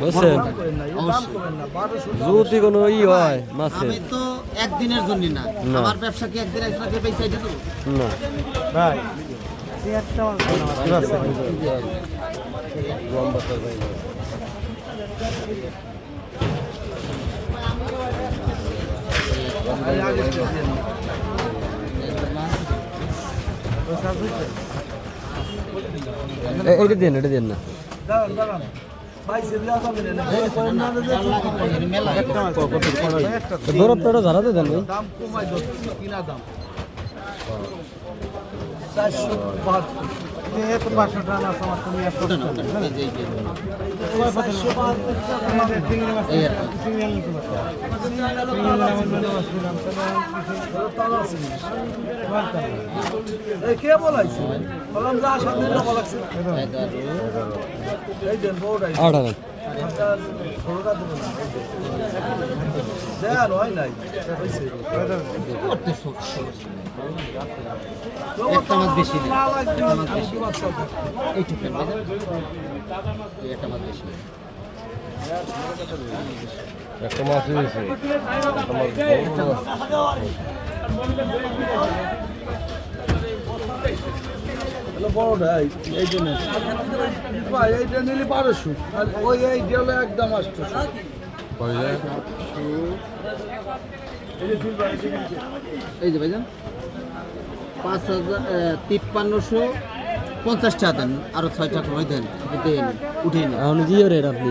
বুঝছেন? যদি কোনো ই হয় মাছের। আমি তো একদিনের জন্য না। না। আমার ব্যবসা কি একদিন একজনকে পয়সা দিতে না। ভাই এ- এইটা দেন এটা দিন না। মেলা বরফ পেটো ঝাড়াতে দেন ভাই দাম কমাই কিনা দাম চারশো পাঁচশো টাকা আমার তুমি একশো কি। বলাইছে বললাম যা সামনে বলাইছে সব- একটা মাছ বেশি একটা মাছ বেশি। মাছ? এইটুকু একটা মাছ বেশি একটা মাছ দিয়েছে হলো বড়টা এই এই জন্য ভাই এইটা নিলে বারোশো। আর ওই এইটা হলো একদম আটশোশো। এই যে ভাইজান পাঁচ হাজার তিপ্পান্নশো পঞ্চাশ টাকা দেন। আরও ছয় টাকা দেন। দেন উঠিয়ে নেন এখন কি রেট আপনি।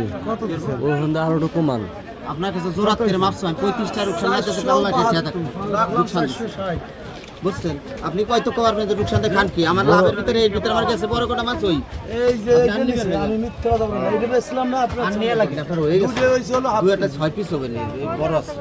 ওখান থেকে আরও একটু কমান। আপনার কাছে জোরাত করে মাপছো আমি পঁয়ত্রিশটা রুকসান লাগতেছে আল্লাহ কাছে রুকসান বুঝছেন? আপনি কয়তো কবার মধ্যে রুকসান খান কি? আমার লাভের ভিতরে এর ভিতরে আমার কাছে বড় কটা মাছ ওই? এই যে? আমি মিথ্যা কথা বলি এটা বেচলাম না আপনার নিয়ে লাগেন আপনার হয়ে গেছে। দুটো হলো দুটো ছয় পিস হবে নি, বড় আছে।